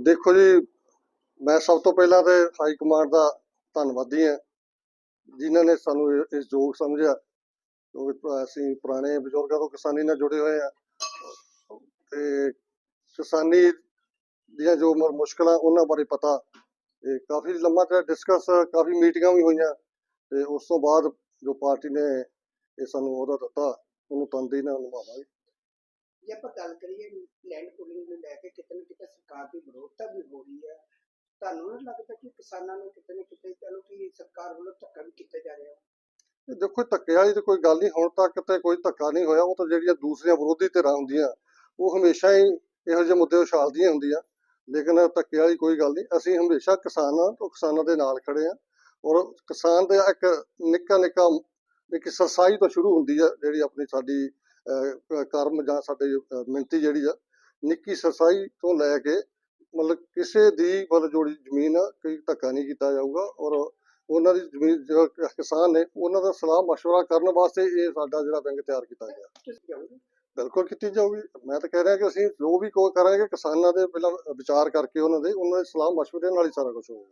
ਦੇਖੋ ਜੀ, ਮੈਂ ਸਭ ਤੋਂ ਪਹਿਲਾਂ ਤੇ ਹਾਈ ਕਮਾਂਡ ਦਾ ਧੰਨਵਾਦੀ ਹਾਂ, ਜਿਨ੍ਹਾਂ ਨੇ ਸਾਨੂੰ ਇਸ ਯੋਗ ਸਮਝਿਆ, ਕਿਉਂਕਿ ਅਸੀਂ ਪੁਰਾਣੇ ਬਜ਼ੁਰਗਾਂ ਤੋਂ ਕਿਸਾਨੀ ਨਾਲ ਜੁੜੇ ਹੋਏ ਆ ਤੇ ਕਿਸਾਨੀ ਦੀਆਂ ਜੋ ਮ- ਮੁਸ਼ਕਲਾਂ ਉਹਨਾਂ ਬਾਰੇ ਪਤਾ, ਇਹ ਕਾਫੀ ਲੰਮਾ ਚਿਰ ਡਿਸਕਸ ਕਾਫੀ ਮੀਟਿੰਗਾਂ ਵੀ ਹੋਈਆਂ, ਤੇ ਉਸ ਤੋਂ ਬਾਅਦ ਜੋ ਪਾਰਟੀ ਨੇ ਇਹ ਸਾਨੂੰ ਉਹਦਾ ਦਿੱਤਾ, ਉਹਨੂੰ ਤਨਦੇਹੀ ਨਾਲ ਨਿਭਾਵਾਂਗੇ। ਜੇ ਆਪਾਂ ਗੱਲ ਕਰੀਏ ਲੈਂਡ ਪੂਲਿੰਗ ਨੂੰ ਲੈ ਕੇ ਕਿਤੇ ਨਾ ਕਿਤੇ ਸਰਕਾਰ ਦੀ ਵਿਰੋਧਤਾ ਵੀ ਹੋ ਰਹੀ ਹੈ। ਤੁਹਾਨੂੰ ਨਹੀਂ ਲੱਗਦਾ ਕਿ ਕਿਸਾਨਾਂ ਨੂੰ ਕਿਤੇ ਨਾ ਕਿਤੇ ਚਲੋ ਕਿ ਸਰਕਾਰ ਵੱਲੋਂ ਧੱਕਾ ਵੀ ਕੀਤਾ ਜਾ ਰਿਹਾ? ਇਹ ਦੇਖੋ ਧੱਕੇ ਵਾਲੀ ਤੇ ਕੋਈ ਗੱਲ ਨਹੀਂ, ਹੁਣ ਤੱਕ ਤੇ ਕੋਈ ਧੱਕਾ ਨਹੀਂ ਹੋਇਆ। ਉਹ ਤਾਂ ਜਿਹੜੀਆਂ ਦੂਸਰੀਆਂ ਵਿਰੋਧੀ ਧਿਰਾਂ ਹੁੰਦੀਆਂ, ਉਹ ਹਮੇਸ਼ਾ ਹੀ ਇਹੋ ਜਿਹੇ ਮੁੱਦੇ ਉਛਾਲਦੀਆਂ ਹੁੰਦੀਆਂ। ਲੇਕਿਨ ਧੱਕੇ ਵਾਲੀ ਕੋਈ ਗੱਲ ਨਹੀਂ। ਅਸੀਂ ਹਮੇਸ਼ਾ ਕਿਸਾਨਾਂ ਤੋਂ ਕਿਸਾਨਾਂ ਦੇ ਨਾਲ ਖੜੇ ਆ ਔਰ ਕਿਸਾਨ ਦਾ ਇੱਕ ਨਿੱਕਾ ਨਿੱਕਾ ਇੱਕ ਸਰਸਾਈ ਤੋਂ ਸ਼ੁਰੂ ਹੁੰਦੀ ਆ ਜਿਹੜੀ ਆਪਣੀ ਸਾਡੀ ਕਰਮ ਜਾਂ ਸਾਡੇ ਅਹ, ਮਿਹਨਤੀ ਜਿਹੜੀ ਆ ਨਿੱਕੀ ਸਰਸਾਈ ਤੋਂ ਲੈ ਕੇ ਮਤਲਬ ਕਿਸੇ ਦੀ ਮਤਲਬ ਜਿਹੜੀ ਜ਼ਮੀਨ ਆ ਕੋਈ ਧੱਕਾ ਨਹੀਂ ਕੀਤਾ ਜਾਊਗਾ ਔਰ ਉਹਨਾਂ ਦੀ ਜ਼ਮੀਨ ਜੋ ਕਿ ਕਿਸਾਨ ਨੇ ਉਹਨਾਂ ਦਾ ਸਲਾਹ مشورہ ਕਰਨ ਵਾਸਤੇ ਇਹ ਸਾਡਾ ਜਿਹੜਾ ਬੈਂਕ ਤਿਆਰ ਕੀਤਾ ਗਿਆ ਤੁਸੀਂ ਜਾਓਗੇ ਬਿਲਕੁਲ ਕੀਤੀ ਜਾਊਗੀ ਮੈਂ ਤਾਂ ਕਹਿ ਰਿਹਾ ਕਿ ਅਸੀਂ ਜੋ ਵੀ ਕੋ ਕਰਾਂਗੇ ਕਿਸਾਨਾਂ ਦੇ ਪਹਿਲਾਂ ਵਿਚਾਰ ਕਰਕੇ ਉਹਨਾਂ ਦੇ ਉਹਨਾਂ ਦੇ ਸਲਾਹ مشورے ਨਾਲ ਹੀ ਸਾਰਾ ਕੁਝ ਹੋਏਗਾ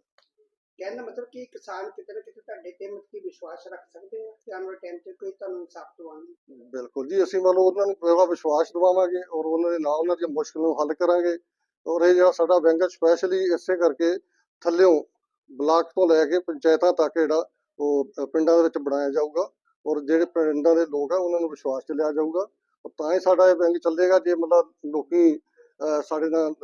ਕਹਿਣ ਦਾ ਮਤਲਬ ਕਿ ਕਿਸਾਨ ਕਿਤੇ ਨਾ ਕਿਤੇ ਤੁਹਾਡੇ ਤੇ ਮਤ ਕੀ ਵਿਸ਼ਵਾਸ ਰੱਖ ਸਕਦੇ ਆ? ਕਿ ਆਉਣ ਵਾਲੇ ਟਾਈਮ ਤੇ ਕੋਈ ਤੁਹਾਨੂੰ ਇਨਸਾਫ ਦਿਵਾਉਣਗੇ ਬਿਲਕੁਲ ਜੀ, ਅਸੀਂ ਮਤਲਬ ਉਹਨਾਂ ਨੂੰ ਪੂਰਾ ਵਿਸ਼ਵਾਸ ਦਿਵਾਵਾਂਗੇ ਔਰ ਉਹਨਾਂ ਦੇ ਨਾਲ ਉਹਨਾਂ ਦੀਆਂ ਮੁਸ਼ਕਲਾਂ ਹੱਲ ਕਰਾਂਗੇ। ਔਰ ਇਹ ਜਿਹੜਾ ਸਾਡਾ ਬੈਂਕ ਸਪੈਸ਼ਲੀ ਇਸੇ ਕਰਕੇ ਥੱਲਿਓਂ ਬਲਾਕ ਤੋਂ ਲੈ ਕੇ ਪੰਚਾਇਤਾਂ ਤੱਕ ਜਿਹੜਾ ਉਹ ਪਿੰਡਾਂ ਦੇ ਵਿੱਚ ਬਣਾਇਆ ਜਾਊਗਾ ਔਰ ਜਿਹੜੇ ਪਿੰਡਾਂ ਦੇ ਲੋਕ ਆ, ਉਹਨਾਂ ਨੂੰ ਵਿਸ਼ਵਾਸ 'ਚ ਲਿਆ ਜਾਊਗਾ। ਤਾਂ ਹੀ ਸਾਡਾ ਇਹ ਬੈਂਕ ਚੱਲੇਗਾ ਜੇ ਮਤਲਬ ਲੋਕੀ ਸਾਡੇ ਨਾਲ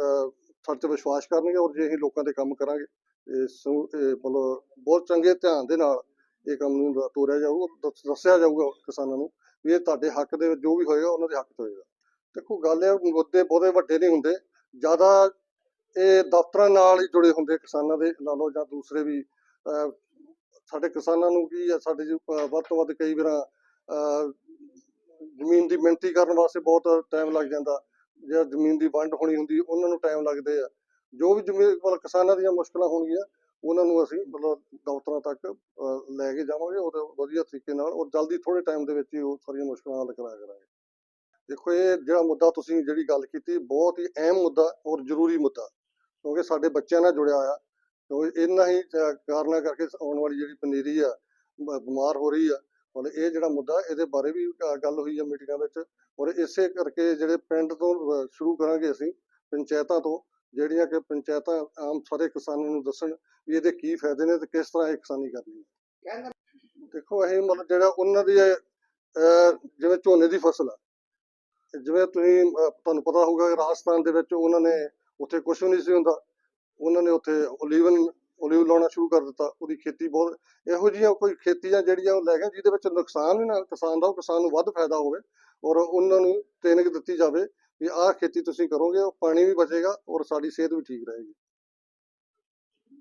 ਸਾਡੇ ਤੇ ਵਿਸ਼ਵਾਸ ਕਰਨਗੇ ਔਰ ਜੇ ਅਸੀਂ ਲੋਕਾਂ ਦੇ ਕੰਮ ਕਰਾਂਗੇ। ਮਤਲਬ ਬਹੁਤ ਚੰਗੇ ਧਿਆਨ ਦੇ ਨਾਲ ਇਹ ਕੰਮ ਨੂੰ ਤੋਰਿਆ ਜਾਊਗਾ ਦੱਸ- ਦੱਸਿਆ ਜਾਊਗਾ ਕਿਸਾਨਾਂ ਨੂੰ ਵੀ ਇਹ ਤੁਹਾਡੇ ਹੱਕ ਦੇ ਜੋ ਵੀ ਹੋਏਗਾ ਉਹਨਾਂ ਦੇ ਹੱਕ 'ਚ ਹੋਏਗਾ। ਦੇਖੋ ਗੱਲ ਇਹ ਮੁੱਦੇ ਬਹੁਤੇ ਵੱਡੇ ਨਹੀਂ ਹੁੰਦੇ ਜ਼ਿਆਦਾ ਇਹ ਦਫ਼ਤਰਾਂ ਨਾਲ ਹੀ ਜੁੜੇ ਹੁੰਦੇ ਕਿਸਾਨਾਂ ਦੇ ਲਾ ਲਓ ਜਾਂ ਦੂਸਰੇ ਵੀ ਸਾਡੇ ਕਿਸਾਨਾਂ ਨੂੰ ਕੀ ਆ ਸਾਡੇ ਜੋ, ਵੱਧ ਤੋਂ ਵੱਧ ਕਈ ਵਾਰ ਜ਼ਮੀਨ ਦੀ ਮਿਣਤੀ ਕਰਨ ਵਾਸਤੇ ਬਹੁਤ ਟਾਈਮ ਲੱਗ ਜਾਂਦਾ ਜਾਂ ਜ਼ਮੀਨ ਦੀ ਵੰਡ ਹੋਣੀ ਹੁੰਦੀ ਉਹਨਾਂ ਨੂੰ ਟਾਈਮ ਲੱਗਦੇ ਆ। ਜੋ ਵੀ ਜ਼ਮੀਨ ਮਤਲਬ ਕਿਸਾਨਾਂ ਦੀਆਂ ਮੁਸ਼ਕਲਾਂ ਹੋਣਗੀਆਂ, ਉਹਨਾਂ ਨੂੰ ਅਸੀਂ ਮਤਲਬ ਦਫ਼ਤਰਾਂ ਤੱਕ ਲੈ ਕੇ ਜਾਵਾਂਗੇ ਔਰ ਵਧੀਆ ਤਰੀਕੇ ਨਾਲ, ਔਰ ਜਲਦੀ ਥੋੜੇ ਟਾਈਮ ਦੇ ਵਿੱਚ ਹੀ ਉਹ ਸਾਰੀਆਂ ਮੁਸ਼ਕਲਾਂ ਹੱਲ ਕਰਾਇਆ ਕਰਾਂਗੇ। ਦੇਖੋ, ਇਹ ਜਿਹੜਾ ਮੁੱਦਾ ਤੁਸੀਂ ਜਿਹੜੀ ਗੱਲ ਕੀਤੀ, ਬਹੁਤ ਹੀ ਅਹਿਮ ਮੁੱਦਾ ਔਰ ਜ਼ਰੂਰੀ ਮੁੱਦਾ, ਕਿਉਂਕਿ ਸਾਡੇ ਬੱਚਿਆਂ ਨਾਲ ਜੁੜਿਆ ਹੋਇਆ, ਕਿਉਂਕਿ ਇਹਨਾਂ ਹੀ ਕਾਰਨਾਂ ਕਰਕੇ ਆਉਣ ਵਾਲੀ ਜਿਹੜੀ ਪਨੀਰੀ ਆ ਬਿਮਾਰ ਹੋ ਰਹੀ ਆ, ਮਤਲਬ ਇਹ ਜਿਹੜਾ ਮੁੱਦਾ, ਇਹਦੇ ਬਾਰੇ ਵੀ ਗੱਲ ਹੋਈ ਆ ਮੀਟਿੰਗਾਂ ਵਿੱਚ, ਔਰ ਇਸੇ ਕਰਕੇ ਜਿਹੜੇ ਪਿੰਡ ਤੋਂ ਸ਼ੁਰੂ ਕਰਾਂਗੇ ਅਸੀਂ, ਪੰਚਾਇਤਾਂ ਤੋਂ ਜਿਹੜੀਆਂ ਕਿ ਪੰਚਾਇਤਾਂ ਆਮ ਸਾਰੇ ਕਿਸਾਨਾਂ ਨੂੰ ਦੱਸਣ ਵੀ ਇਹਦੇ ਕੀ ਫਾਇਦੇ ਨੇ ਤੇ ਕਿਸ ਤਰ੍ਹਾਂ ਇਹ ਕਿਸਾਨੀ ਕਰਨੀ ਹੈ ਦੇਖੋ ਅਸੀਂ ਮਤਲਬ ਜਿਹੜਾ ਉਹਨਾਂ ਦੀ ਜਿਵੇਂ ਝੋਨੇ ਦੀ ਫਸਲ ਆ, ਜਿਵੇਂ ਤੁਸੀਂ ਤੁਹਾਨੂੰ ਪਤਾ ਹੋਊਗਾ ਕਿ ਰਾਜਸਥਾਨ ਦੇ ਵਿੱਚ ਉਹਨਾਂ ਨੇ ਉੱਥੇ ਕੁਝ ਵੀ ਨਹੀਂ ਸੀ ਹੁੰਦਾ। ਉਹਨਾਂ ਨੇ ਉੱਥੇ ਓਲੀਵਨ ਓਲੀਵ ਲਾਉਣਾ ਸ਼ੁਰੂ ਕਰ ਦਿੱਤਾ, ਉਹਦੀ ਖੇਤੀ ਬਹੁਤ, ਇਹੋ ਜਿਹੀਆਂ ਕੋਈ ਖੇਤੀਆਂ ਜਿਹੜੀਆਂ ਉਹ ਲੈ ਗਏ, ਜਿਹਦੇ ਵਿੱਚ ਨੁਕਸਾਨ ਵੀ ਨਾ, ਕਿਸਾਨ ਦਾ, ਉਹ ਕਿਸਾਨ ਨੂੰ ਵੱਧ ਫਾਇਦਾ ਹੋਵੇ ਔਰ ਉਹਨਾਂ ਨੂੰ ਟ੍ਰੇਨਿੰਗ ਦਿੱਤੀ ਜਾਵੇ। ਵੀ ਆਹ ਖੇਤੀ ਤੁਸੀਂ ਕਰੋਗੇ, ਉਹ ਪਾਣੀ ਵੀ ਬਚੇਗਾ ਔਰ ਸਾਡੀ ਸਿਹਤ ਵੀ ਠੀਕ ਰਹੇਗੀ।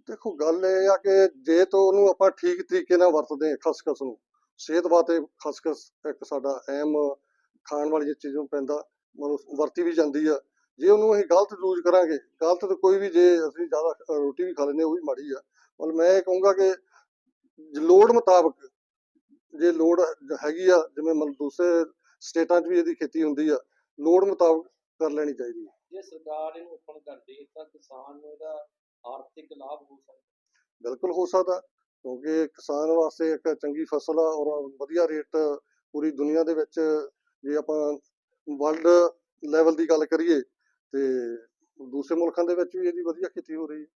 ਦੇਖੋ, ਗੱਲ ਇਹ ਆ ਕਿ ਜੇ ਤੋਂ ਉਹਨੂੰ ਆਪਾਂ ਠੀਕ ਤਰੀਕੇ ਨਾਲ ਵਰਤਦੇ ਹਾਂ ਖਸਖਸ ਨੂੰ, ਸਿਹਤ ਵਾਸਤੇ ਖਸਖਸ ਇੱਕ ਸਾਡਾ ਅਹਿਮ ਖਾਣ ਵਾਲੀ ਚੀਜ਼ ਨੂੰ ਪੈਂਦਾ, ਮਤਲਬ ਵਰਤੀ ਵੀ ਜਾਂਦੀ ਆ। ਜੇ ਉਹਨੂੰ ਅਸੀਂ ਗਲਤ ਯੂਜ਼ ਕਰਾਂਗੇ, ਗਲਤ ਤਾਂ ਕੋਈ ਵੀ ਜੇ ਅਸੀਂ ਜ਼ਿਆਦਾ ਰੋਟੀ ਵੀ ਖਾ ਲੈਂਦੇ ਉਹ ਵੀ ਮਾੜੀ ਆ। ਮਤਲਬ ਮੈਂ ਇਹ ਕਹੂੰਗਾ ਕਿ ਲੋੜ ਮੁਤਾਬਕ ਜੇ ਲੋੜ ਹੈਗੀ ਆ, ਜਿਵੇਂ ਮਤਲਬ ਦੂਸਰੇ ਸਟੇਟਾਂ 'ਚ ਵੀ ਇਹਦੀ ਖੇਤੀ ਹੁੰਦੀ ਆ ਲੋੜ ਮੁਤਾਬਕ ਕਰ ਲੈਣੀ ਚਾਹੀਦੀ ਹੈ। ਜੇ ਸਰਕਾਰ ਇਹਨੂੰ ਓਪਨ ਕਰਦੀ ਤਾਂ ਕਿਸਾਨ ਨੂੰ ਇਹਦਾ ਆਰਥਿਕ ਲਾਭ ਹੋ ਸਕਦਾ ਬਿਲਕੁਲ ਹੋ ਸਕਦਾ ਕਿਉਂਕਿ ਕਿਸਾਨ ਵਾਸਤੇ ਇੱਕ ਚੰਗੀ ਫਸਲ ਆ ਔਰ ਵਧੀਆ ਰੇਟ ਪੂਰੀ ਦੁਨੀਆ ਦੇ ਵਿੱਚ ਜੇ ਆਪਾਂ ਵਰਲਡ ਲੈਵਲ ਦੀ ਗੱਲ ਕਰੀਏ ਤੇ ਦੂਸਰੇ ਮੁਲਕਾਂ ਦੇ ਵਿੱਚ ਵੀ ਇਹਦੀ ਵਧੀਆ ਖੇਤੀ ਹੋ ਰਹੀ ਹੈ।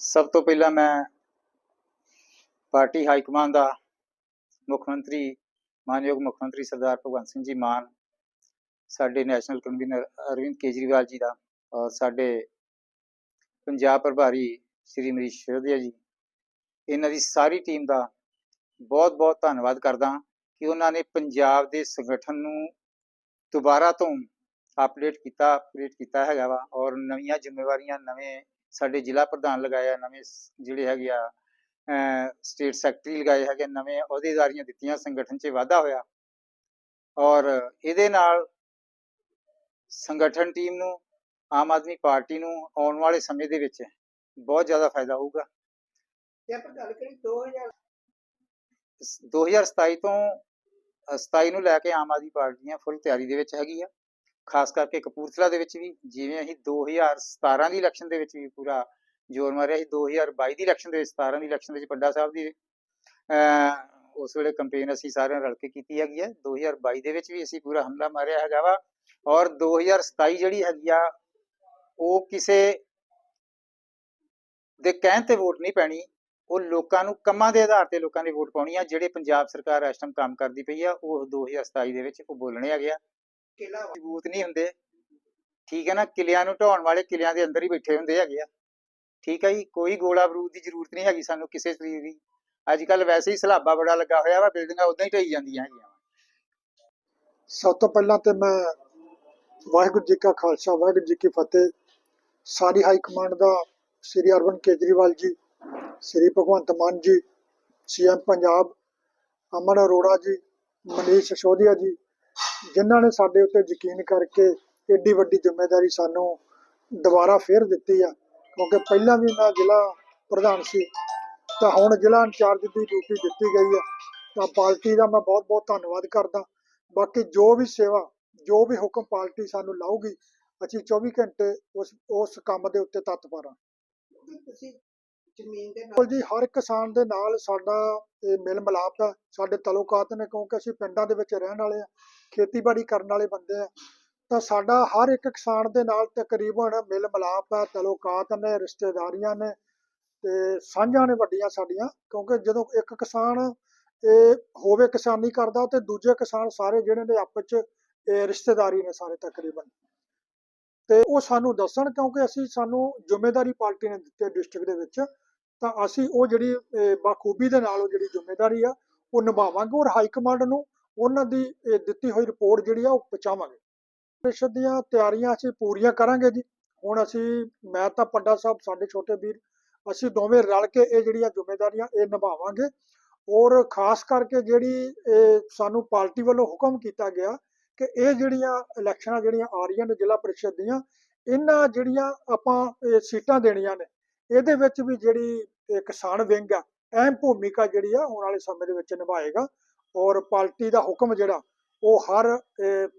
ਸਭ ਤੋਂ ਪਹਿਲਾਂ ਮੈਂ ਪਾਰਟੀ ਹਾਈ ਕਮਾਂਡ ਦਾ ਮੁੱਖ ਮੰਤਰੀ ਮਾਨਯੋਗ ਮੁੱਖ ਮੰਤਰੀ ਸਰਦਾਰ ਭਗਵੰਤ ਸਿੰਘ ਜੀ ਮਾਨ, ਸਾਡੇ ਨੈਸ਼ਨਲ ਕਨਵੀਨਰ ਅਰਵਿੰਦ ਕੇਜਰੀਵਾਲ ਜੀ ਦਾ ਔਰ ਸਾਡੇ ਪੰਜਾਬ ਪ੍ਰਭਾਰੀ ਸ਼੍ਰੀ ਮਰੀਸ਼ ਸ਼ਰਧਿਆ ਜੀ, ਇਹਨਾਂ ਦੀ ਸਾਰੀ ਟੀਮ ਦਾ ਬਹੁਤ-ਬਹੁਤ ਧੰਨਵਾਦ ਕਰਦਾ ਕਿ ਉਹਨਾਂ ਨੇ ਪੰਜਾਬ ਦੇ ਸੰਗਠਨ ਨੂੰ ਦੁਬਾਰਾ ਤੋਂ ਅਪਡੇਟ ਕੀਤਾ ਅਪਡੇਟ ਕੀਤਾ ਹੈਗਾ ਵਾ ਔਰ ਨਵੀਆਂ ਜ਼ਿੰਮੇਵਾਰੀਆਂ ਨਵੇਂ ਸਾਡੇ ਜ਼ਿਲ੍ਹਾ ਪ੍ਰਧਾਨ ਲਗਾਇਆ, ਨਵੇਂ ਜਿਹੜੇ ਹੈਗੇ ਆ ਸਟੇਟ ਸੈਕਟਰੀ ਲਗਾਏ ਹੈਗੇ ਨਵੇਂ ਅਹੁਦੇਦਾਰੀਆਂ ਦਿੱਤੀਆਂ ਸੰਗਠਨ 'ਚ ਵਾਧਾ ਹੋਇਆ। ਔਰ ਇਹਦੇ ਨਾਲ ਸੰਗਠਨ ਟੀਮ ਨੂੰ ਆਮ ਆਦਮੀ ਪਾਰਟੀ ਨੂੰ ਆਉਣ ਵਾਲੇ ਸਮੇਂ ਦੇ ਵਿੱਚ ਬਹੁਤ ਜ਼ਿਆਦਾ ਫਾਇਦਾ ਹੋਊਗਾ। ਜੇ ਆਪਾਂ ਗੱਲ ਕਰੀ 2000 ਸ- 2027 ਤੋਂ ਅ, 27 ਨੂੰ ਲੈ ਕੇ ਆਮ ਆਦਮੀ ਪਾਰਟੀਆਂ ਫੁੱਲ ਤਿਆਰੀ ਦੇ ਵਿੱਚ ਹੈਗੀ ਆ। ਖਾਸ ਕਰਕੇ ਕਪੂਰਥਲਾ ਦੇ ਵਿੱਚ ਵੀ ਜਿਵੇਂ ਅਸੀਂ 2017 ਦੀ ਇਲੈਕਸ਼ਨ ਦੇ ਵਿੱਚ ਵੀ ਪੂਰਾ ਜ਼ੋਰ ਮਾਰਿਆ ਸੀ 2022 ਦੀ ਇਲੈਕਸ਼ਨ ਦੇ ਵਿੱਚ 17 ਦੀ ਇਲੈਕਸ਼ਨ ਦੇ ਵਿੱਚ ਪੱਡਾ ਸਾਹਿਬ ਦੀ, ਅਹ, ਉਸ ਵੇਲੇ ਕੰਪੇਨ ਅਸੀਂ ਸਾਰਿਆਂ ਰਲ ਕੇ ਕੀਤੀ ਹੈਗੀ ਹੈ। 2022 ਦੇ ਵਿੱਚ ਵੀ ਅਸੀਂ ਪੂਰਾ ਹਮਲਾ ਮਾਰਿਆ ਹੈਗਾ ਵਾ ਔਰ 2027 ਜਿਹੜੀ ਹੈਗੀ ਆ, ਉਹ ਕਿਸੇ ਦੇ ਕਹਿਣ ਤੇ ਵੋਟ ਨਹੀਂ ਪੈਣੀ। ਉਹ ਲੋਕਾਂ ਨੂੰ ਕੰਮਾਂ ਦੇ ਆਧਾਰ ਤੇ ਲੋਕਾਂ ਦੀ ਵੋਟ ਪਾਉਣੀ ਆ, ਜਿਹੜੇ ਪੰਜਾਬ ਸਰਕਾਰ ਇਸ ਟਾਈਮ ਕੰਮ ਕਰਦੀ ਪਈ ਆ, ਉਹ 2027 ਦੇ ਵਿੱਚ ਉਹ ਬੋਲਣੇ ਹੈਗੇ ਆ। ਕਿਲਾ ਮਜ਼ਬੂਤ ਨਹੀਂ ਹੁੰਦੇ। ਠੀਕ ਹੈ ਨਾ ਕਿਲਿਆਂ ਨੂੰ ਢਾਉਣ ਵਾਲੇ ਕਿਲਿਆਂ ਦੇ ਅੰਦਰ ਹੀ ਬੈਠੇ ਹੁੰਦੇ ਹੈਗੇ ਆ। ਠੀਕ ਹੈ ਜੀ, ਕੋਈ ਗੋਲਾ ਬਰੂਦ ਦੀ ਜ਼ਰੂਰਤ ਨਹੀਂ ਹੈਗੀ ਸਾਨੂੰ ਕਿਸੇ ਚੀਜ਼ ਦੀ। ਅੱਜ ਕੱਲ ਵੈਸੇ ਹੀ ਸਲਾਬਾ ਬੜਾ ਲੱਗਾ ਹੋਇਆ ਵਾ, ਬਿਲਡਿੰਗਾਂ ਉਦਾਂ ਹੀ ਢਈ ਜਾਂਦੀਆਂ ਹੈਗੀਆਂ ਸਭ ਤੋਂ ਪਹਿਲਾਂ ਤੇ ਮੈਂ ਵਾਹਿਗੁਰੂ ਜੀ ਕਾ ਖਾਲਸਾ, ਵਾਹਿਗੁਰੂ ਜੀ ਕੀ ਫਤਿਹ। ਸਾਰੀ ਹਾਈ ਕਮਾਂਡ ਦਾ ਸ੍ਰੀ ਅਰਵਿੰਦ ਕੇਜਰੀਵਾਲ ਜੀ, ਸ੍ਰੀ ਭਗਵੰਤ ਮਾਨ ਜੀ ਸੀਐਮ ਪੰਜਾਬ, ਅਮਨ ਅਰੋੜਾ ਜੀ, ਮਨੀਸ਼ ਸਿਸੋਦੀਆ ਜੀ, ਜਿਨ੍ਹਾਂ ਨੇ ਸਾਡੇ ਉੱਤੇ ਯਕੀਨ ਕਰਕੇ ਏਡੀ ਵੱਡੀ ਜ਼ਿੰਮੇਵਾਰੀ ਸਾਨੂੰ ਦੁਬਾਰਾ ਫੇਰ ਦਿੱਤੀ ਆ। ਕਿਉਂਕਿ ਪਹਿਲਾਂ ਵੀ ਮੈਂ ਜ਼ਿਲ੍ਹਾ ਪ੍ਰਧਾਨ ਸੀ ਤਾਂ ਹੁਣ ਜ਼ਿਲ੍ਹਾ ਇੰਚਾਰਜ ਦੀ ਡਿਊਟੀ ਦਿੱਤੀ ਗਈ ਆ ਤਾਂ ਪਾਰਟੀ ਦਾ ਮੈਂ ਬਹੁਤ ਬਹੁਤ ਧੰਨਵਾਦ ਕਰਦਾ। ਬਾਕੀ ਜੋ ਵੀ ਸੇਵਾ ਜੋ ਵੀ ਹੁਕਮ ਪਾਰਟੀ ਸਾਨੂੰ ਲਾਊਗੀ ਅਸੀਂ 24 ਘੰਟੇ ਉਸ ਉਸ ਕੰਮ ਦੇ ਉੱਤੇ ਤਤਪਰ ਹਾਂ ਤੁਸੀਂ ਜ਼ਮੀਨ ਦੇ ਨਾਲ ਜੀ ਹਰ ਕਿਸਾਨ ਦੇ ਨਾਲ ਸਾਡਾ ਇਹ ਮਿਲ ਮਿਲਾਪ ਹੈ ਸਾਡੇ ਤਲੋਕਾਤ ਨੇ ਕਿਉਂਕਿ ਅਸੀਂ ਪਿੰਡਾਂ ਦੇ ਵਿੱਚ ਰਹਿਣ ਵਾਲੇ ਆ ਖੇਤੀਬਾੜੀ ਕਰਨ ਵਾਲੇ ਬੰਦੇ ਆ ਤਾਂ ਸਾਡਾ ਹਰ ਇੱਕ ਕਿਸਾਨ ਦੇ ਨਾਲ ਤਕਰੀਬਨ ਮਿਲ ਮਿਲਾਪ ਹੈ ਤਲੋਕਾਤ ਨੇ ਰਿਸ਼ਤੇਦਾਰੀਆਂ ਨੇ ਤੇ ਸਾਂਝਾਂ ਨੇ ਵੱਡੀਆਂ ਸਾਡੀਆਂ ਕਿਉਂਕਿ ਜਦੋਂ ਇੱਕ ਕਿਸਾਨ ਇਹ ਹੋਵੇ ਕਿਸਾਨੀ ਕਰਦਾ ਤੇ ਦੂਜੇ ਕਿਸਾਨ ਸਾਰੇ ਜਿਹੜੇ ਨੇ ਆਪਸ ਚ ਇਹ ਰਿਸ਼ਤੇਦਾਰੀ ਨੇ ਸਾਰੇ ਤਕਰੀਬਨ। ਤੇ ਉਹ ਸਾਨੂੰ ਦੱਸਣ ਕਿਉਂਕਿ ਅਸੀਂ ਸਾਨੂੰ ਜ਼ਿੰਮੇਵਾਰੀ ਪਾਰਟੀ ਨੇ ਦਿੱਤੀ ਡਿਸਟ੍ਰਿਕਟ ਦੇ ਵਿੱਚ ਤਾਂ ਅਸੀਂ ਉਹ ਜਿਹੜੀ ਅਹ, ਬਾਖੂਬੀ ਦੇ ਨਾਲ ਉਹ ਜਿਹੜੀ ਜ਼ਿੰਮੇਵਾਰੀ ਆ ਉਹ ਨਿਭਾਵਾਂਗੇ ਔਰ ਹਾਈ ਕਮਾਂਡ ਨੂੰ ਉਹਨਾਂ ਦੀ ਇਹ ਦਿੱਤੀ ਹੋਈ ਰਿਪੋਰਟ ਜਿਹੜੀ ਆ ਉਹ ਪਹੁੰਚਾਵਾਂਗੇ। ਪ੍ਰੀਸ਼ਦ ਦੀਆਂ ਤਿਆਰੀਆਂ ਅਸੀਂ ਪੂਰੀਆਂ ਕਰਾਂਗੇ ਜੀ। ਹੁਣ ਅਸੀਂ, ਮੈਂ ਤਾਂ ਪੰਡਾ ਸਾਹਿਬ, ਸਾਡੇ ਛੋਟੇ ਵੀਰ, ਅਸੀਂ ਦੋਵੇਂ ਰਲ ਕੇ ਇਹ ਜਿਹੜੀਆਂ ਜ਼ਿੰਮੇਵਾਰੀਆਂ ਇਹ ਨਿਭਾਵਾਂਗੇ। ਔਰ ਖਾਸ ਕਰਕੇ ਜਿਹੜੀ ਇਹ ਸਾਨੂੰ ਪਾਰਟੀ ਵੱਲੋਂ ਹੁਕਮ ਕੀਤਾ ਗਿਆ ਕਿ ਇਹ ਜਿਹੜੀਆਂ ਇਲੈਕਸ਼ਨਾਂ ਜਿਹੜੀਆਂ ਆ ਰਹੀਆਂ ਨੇ ਜ਼ਿਲ੍ਹਾ ਪ੍ਰੀਸ਼ਦ ਦੀਆਂ, ਇਹਨਾਂ ਜਿਹੜੀਆਂ ਆਪਾਂ ਇਹ ਸੀਟਾਂ ਦੇਣੀਆਂ ਨੇ, ਇਹਦੇ ਵਿੱਚ ਵੀ ਜਿਹੜੀ ਇਹ ਕਿਸਾਨ ਵਿੰਗ ਆ, ਅਹਿਮ ਭੂਮਿਕਾ ਜਿਹੜੀ ਆ, ਆਉਣ ਵਾਲੇ ਸਮੇਂ ਦੇ ਵਿੱਚ ਨਿਭਾਏਗਾ। ਔਰ ਪਾਰਟੀ ਦਾ ਹੁਕਮ ਜਿਹੜਾ ਉਹ ਹਰ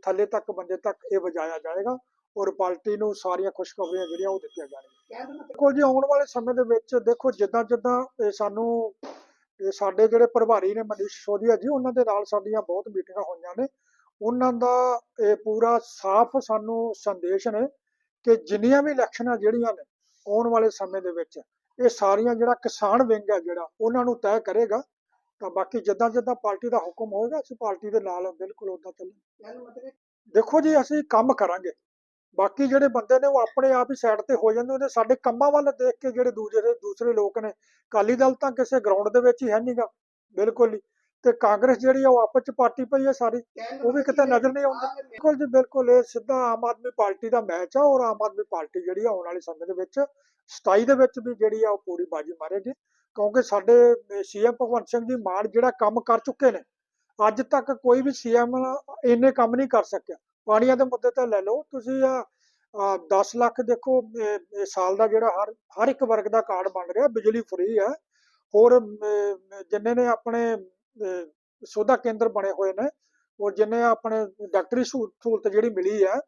ਥੱਲੇ ਤੱਕ, ਬੰਦੇ ਤੱਕ ਇਹ ਵਜਾਇਆ ਜਾਏਗਾ ਔਰ ਪਾਰਟੀ ਨੂੰ ਸਾਰੀਆਂ ਖੁਸ਼ਖਬਰੀਆਂ ਜਿਹੜੀਆਂ ਉਹ ਦਿੱਤੀਆਂ ਜਾਣਗੀਆਂ। ਕਹਿਣ ਦੇਖੋ ਜੀ, ਆਉਣ ਵਾਲੇ ਸਮੇਂ ਦੇ ਵਿੱਚ ਦੇਖੋ, ਜਿੱਦਾਂ ਜਿੱਦਾਂ ਇਹ ਸਾਨੂੰ ਸਾਡੇ ਜਿਹੜੇ ਪ੍ਰਭਾਰੀ ਨੇ ਮਨੀਸ਼ ਸਿਸੋਦੀਆ ਜੀ, ਉਹਨਾਂ ਦੇ ਨਾਲ ਸਾਡੀਆਂ ਬਹੁਤ ਮੀਟਿੰਗਾਂ ਹੋਈਆਂ ਨੇ। ਉਹਨਾਂ ਦਾ ਇਹ ਪੂਰਾ ਸਾਫ਼ ਸਾਨੂੰ ਸੰਦੇਸ਼ ਨੇ ਕਿ ਜਿੰਨੀਆਂ ਵੀ ਇਲੈਕਸ਼ਨਾਂ ਜਿਹੜੀਆਂ ਨੇ ਆਉਣ ਵਾਲੇ ਸਮੇਂ ਦੇ ਵਿੱਚ, ਇਹ ਸਾਰੀਆਂ ਜਿਹੜਾ ਕਿਸਾਨ ਵਿੰਗ ਹੈ ਜਿਹੜਾ, ਉਹਨਾਂ ਨੂੰ ਤੈਅ ਕਰੇਗਾ ਤਾਂ ਬਾਕੀ ਜਿੱਦਾਂ ਜਿੱਦਾਂ ਪਾਰਟੀ ਦਾ ਹੁਕਮ ਹੋਏਗਾ ਅਸੀਂ ਪਾਰਟੀ ਦੇ ਨਾਲ ਬਿਲਕੁਲ ਉਦਾਂ ਚੱਲਾਂਗੇ। ਦੇਖੋ ਜੀ ਅਸੀਂ ਕੰਮ ਕਰਾਂਗੇ। ਬਾਕੀ ਜਿਹੜੇ ਬੰਦੇ ਨੇ ਉਹ ਆਪਣੇ ਆਪ ਹੀ ਸਾਈਡ ਤੇ ਹੋ ਜਾਂਦੇ ਉਹਦੇ ਸਾਡੇ ਕੰਮਾਂ ਵੱਲ ਦੇਖ ਕੇ ਜਿਹੜੇ ਦੂਜੇ ਦੂਸਰੇ ਲੋਕ ਨੇ ਅਕਾਲੀ ਦਲ ਤਾਂ ਕਿਸੇ ਗਰਾਊਂਡ ਦੇ ਵਿੱਚ ਹੀ ਹੈ ਨਹੀਂਗਾ ਬਿਲਕੁਲ ਹੀ। ਤੇ ਕਾਂਗਰਸ ਜਿਹੜੀ ਆ ਉਹ ਆਪਸ ਚ ਪਾਰਟੀ ਪਈ ਹੈ ਸਾਰੀ ਉਹ ਵੀ ਕਿਤੇ ਨਜ਼ਰ ਨਹੀਂ ਆਉਂਦਾ। ਬਿਲਕੁਲ ਜੀ ਬਿਲਕੁਲ ਇਹ ਸਿੱਧਾ ਆਮ ਆਦਮੀ ਪਾਰਟੀ ਦਾ ਮੈਚ ਆ ਔਰ ਆਮ ਆਦਮੀ ਪਾਰਟੀ ਜਿਹੜੀ ਆ ਆਉਣ ਵਾਲੇ ਸਮੇਂ ਦੇ ਵਿੱਚ 27 ਦੇ ਵਿੱਚ ਵੀ ਜਿਹੜੀ ਆ ਉਹ ਪੂਰੀ ਬਾਜੀ ਮਾਰੇਗੀ। ਕਿਉਂਕਿ ਸਾਡੇ ਸੀਐਮ ਭਗਵੰਤ ਸਿੰਘ ਜੀ ਮਾਨ ਜਿਹੜਾ ਕੰਮ ਕਰ ਚੁੱਕੇ ਨੇ, ਅੱਜ ਤੱਕ ਕੋਈ ਵੀ ਸੀਐਮ ਇੰਨੇ ਕੰਮ ਨਹੀਂ ਕਰ ਸਕਿਆ। ਪਾਣੀਆਂ ਦੇ ਮੁੱਦੇ ਤੇ ਲੈ ਲਓ, ਤੁਸੀਂ ਆ 10 ਲੱਖ ਦੇਖੋ ਸਾਲ ਦਾ ਜਿਹੜਾ ਹਰ ਹਰ ਇੱਕ ਵਰਗ ਦਾ ਕਾਰਡ ਬਣ ਰਿਹਾ, ਬਿਜਲੀ ਫ੍ਰੀ ਹੈ ਹੋਰ ਜਿੰਨੇ ਨੇ ਆਪਣੇ ਸੋਧਾ ਕੇਂਦਰ ਬਣੇ ਹੋਏ ਨੇ, ਔਰ ਜਿੰਨੇ ਆਪਣੇ ਡਾਕਟਰੀ ਸਹੂ- ਸਹੂਲਤ ਜਿਹੜੀ ਮਿਲੀ ਹੈ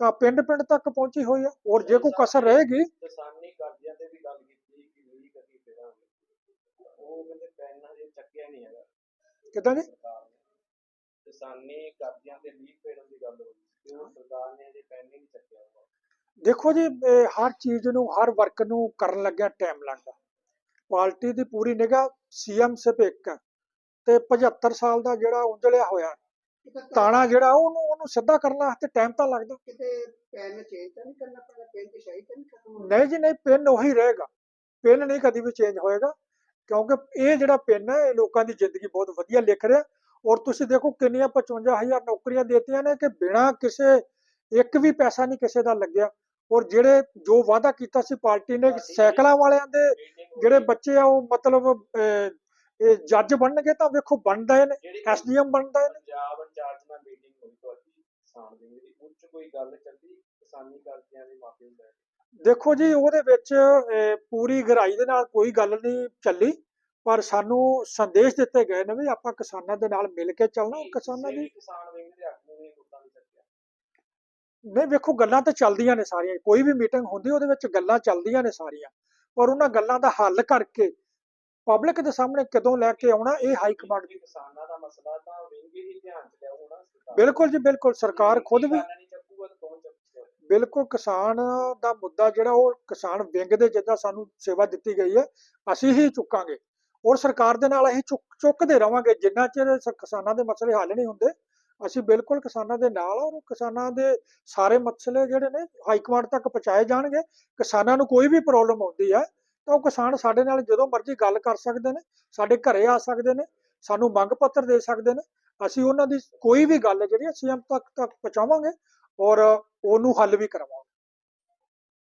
ਤਾਂ ਪਿੰਡ ਪਿੰਡ ਤੱਕ ਪਹੁੰਚੀ ਹੋਈ ਹੈ ਔਰ ਜੇ ਕੋਈ ਕਸਰ ਰਹੇਗੀ ਕਿਸਾਨੀ ਕਰਜ਼ਿਆਂ ਤੇ ਵੀ ਗੱਲ ਕੀਤੀ ਕਿ ਵੀ ਕਦੀ ਫਿਰਾਂਗੇ ਉਹ ਕਹਿੰਦੇ ਪੈਨ ਹਜੇ ਚੱਕਿਆ ਨਹੀਂ ਹੈਗਾ। ਕਿਦਾਂ ਜੀ? ਸਰਕਾਰ ਨੇ ਕਿਸਾਨੀ ਕਰਜ਼ਿਆਂ ਤੇ ਲੀਕ ਪੇੜਨ ਦੀ ਗੱਲ ਹੋਈ ਤੇ ਉਹ ਸਰਕਾਰ ਨੇ ਹਜੇ ਪੈਨ ਨਹੀਂ ਚੱਕਿਆ ਹੋਇਆ ਦੇਖੋ ਜੀ ਇਹ ਹਰ ਚੀਜ਼ ਨੂੰ ਹਰ ਵਰਕ ਨੂੰ ਕਰਨ ਲੱਗਿਆ ਟਾਈਮ ਲੱਗਦਾ। ਪਾਰਟੀ ਦੀ ਪੂਰੀ ਨਿਗਾਹ ਸੀਐਮ ਸਿਰਫ ਇੱਕ ਹੈ। ਤੇ 75 ਸਾਲ ਦਾ ਜਿਹੜਾ ਉੰਜਲਿਆ ਹੋਇਆ ਤਾਣਾ ਜਿਹੜਾ ਉਹਨੂੰ ਉਹਨੂੰ ਸਿੱਧਾ ਕਰਨ ਵਾਸਤੇ ਟਾਈਮ ਤਾਂ ਲੱਗਦਾ। ਕਿਤੇ ਪੈਨ ਚੇਂਜ ਤਾਂ ਨਹੀਂ ਕਰਨਾ ਪੈਣਾ? ਪੈਨ ਦੀ ਸ਼ਾਹੀ ਤਾਂ ਨਹੀਂ ਖਤਮ ਹੋਣੀ? ਨਹੀਂ ਜੀ ਨਹੀਂ ਪਿੰਨ ਉਹੀ ਰਹੇਗਾ। ਪਿੰਨ ਨਹੀਂ ਕਦੀ ਵੀ ਚੇਂਜ ਹੋਏਗਾ। ਕਿਉਂਕਿ ਇਹ ਜਿਹੜਾ ਪਿੰਨ ਹੈ ਇਹ ਲੋਕਾਂ ਦੀ ਜ਼ਿੰਦਗੀ ਬਹੁਤ ਵਧੀਆ ਲਿਖ ਰਿਹਾ। ਔਰ ਤੁਸੀਂ ਦੇਖੋ ਕਿੰਨੀਆਂ 55000 ਨੌਕਰੀਆਂ ਦੇਤੀਆਂ ਨੇ ਕਿ ਬਿਨਾਂ ਕਿਸੇ ਇੱਕ ਵੀ ਪੈਸਾ ਨਹੀਂ ਕਿਸੇ ਦਾ ਲੱਗਿਆ। ਔਰ ਜਿਹੜੇ ਜੋ ਵਾਅਦਾ ਕੀਤਾ ਸੀ ਪਾਰਟੀ ਨੇ ਸਾਈਕਲਾਂ ਵਾਲਿਆਂ ਦੇ ਜਿਹੜੇ ਬੱਚੇ ਆ ਉਹ ਮਤਲਬ ਇਹ ਜੱਜ ਬਣਨਗੇ ਤਾਂ ਵੇਖੋ ਬਣਦੇ ਨੇ ਐਸਡੀਐਮ ਬਣਦੇ ਨੇ। ਪੰਜਾਬ ਇੰਚਾਰਜ ਨਾਲ ਮੀਟਿੰਗ ਹੋਈ ਤੁਹਾਡੀ ਕਿਸਾਨ ਦੀ ਦੀ ਉਹ 'ਚ ਕੋਈ ਗੱਲ ਚੱਲਦੀ? ਕਿਸਾਨੀ ਕਰਜ਼ਿਆਂ ਦੀ ਮਾਫੀ ਕੇ ਦੇਖੋ ਜੀ ਉਹਦੇ ਵਿੱਚ ਪੂਰੀ ਗਹਿਰਾਈ ਦੇ ਨਾਲ ਕੋਈ ਗੱਲ ਨਹੀਂ ਚੱਲੀ ਪਰ ਸਾਨੂੰ ਸੰਦੇਸ਼ ਦਿੱਤੇ ਗਏ ਨੇ ਵੀ ਆਪਾਂ ਕਿਸਾਨਾਂ ਦੇ ਨਾਲ ਮਿਲ ਕੇ ਚੱਲਣਾ ਕਿਸਾਨਾਂ ਕਿਸੇ ਦੀ ਕਿਸਾਨ ਵਿੰਗ ਦੇ ਹੱਕ ਨੂੰ ਵੀ ਮੁੱਦਾ ਨਹੀਂ ਚੱਕਿਆ। ਨਹੀਂ ਵੇਖੋ ਗੱਲਾਂ ਤਾਂ ਚੱਲਦੀਆਂ ਨੇ ਸਾਰੀਆਂ ਕੋਈ ਵੀ ਮੀਟਿੰਗ ਹੁੰਦੀ ਉਹਦੇ ਵਿੱਚ ਗੱਲਾਂ ਚੱਲਦੀਆਂ ਨੇ ਸਾਰੀਆਂ ਪਰ ਉਹਨਾਂ ਗੱਲਾਂ ਦਾ ਹੱਲ ਕਰਕੇ ਪਬਲਿਕ ਦੇ ਸਾਹਮਣੇ ਕਦੋਂ ਲੈ ਕੇ ਆਉਣਾ ਇਹ ਹਾਈ ਕਮਾਂਡ ਦੀ ਕਿਸਾਨਾਂ ਦਾ ਮਸਲਾ ਤਾਂ ਵਿੰਗ ਹੀ ਧਿਆਨ ਚ ਲਿਆ ਹੋਣਾ ਸਰਕਾਰ ਬਿਲਕੁਲ ਜੀ ਬਿਲਕੁਲ ਸਰਕਾਰ ਖੁਦ ਵੀ ਕਿਸਾਨਾਂ ਨਹੀਂ ਚੱਕੂਗਾ ਤਾਂ ਕੌਣ ਚੱਕੂਗਾ ਬਿਲਕੁਲ ਕਿਸਾਨ ਦਾ ਮੁੱਦਾ ਜਿਹੜਾ ਉਹ ਕਿਸਾਨ ਵਿੰਗ ਦੇ ਜਿੱਦਾਂ ਸਾਨੂੰ ਸੇਵਾ ਦਿੱਤੀ ਗਈ ਹੈ, ਅਸੀਂ ਹੀ ਚੁੱਕਾਂਗੇ ਔਰ ਸਰਕਾਰ ਦੇ ਨਾਲ ਅਸੀਂ ਚੁੱਕ, ਚੁੱਕਦੇ ਰਵਾਂਗੇ, ਜਿੰਨਾ ਚਿਰ ਕਿਸਾਨਾਂ ਦੇ ਮਸਲੇ ਹੱਲ ਨਹੀਂ ਹੁੰਦੇ, ਅਸੀਂ ਬਿਲਕੁਲ ਕਿਸਾਨਾਂ ਦੇ ਨਾਲ ਔਰ ਕਿਸਾਨਾਂ ਦੇ ਸਾਰੇ ਮਸਲੇ ਜਿਹੜੇ ਨੇ ਹਾਈ ਕਮਾਂਡ ਤੱਕ ਪਹੁੰਚਾਏ ਜਾਣਗੇ, ਕਿਸਾਨਾਂ ਨੂੰ ਕੋਈ ਵੀ ਪ੍ਰੋਬਲਮ ਆਉਂਦੀ ਹੈ, ਤਾਂ ਉਹ ਕਿਸਾਨ ਸਾਡੇ ਨਾਲ ਜਦੋਂ ਮਰਜ਼ੀ ਗੱਲ ਕਰ ਸਕਦੇ ਨੇ, ਸਾਡੇ ਘਰੇ ਆ ਸਕਦੇ ਨੇ, ਸਾਨੂੰ ਮੰਗ ਪੱਤਰ ਦੇ ਸਕਦੇ ਨੇ, ਅਸੀਂ ਉਹਨਾਂ ਦੀ ਕੋਈ ਵੀ ਗੱਲ ਹੈ ਜਿਹੜੀ ਸੀਐਮ ਤੱਕ ਤੱਕ ਪਹੁੰਚਾਵਾਂਗੇ ਔਰ ਉਹਨੂੰ ਹੱਲ ਵੀ ਕਰਵਾਵਾਂਗੇ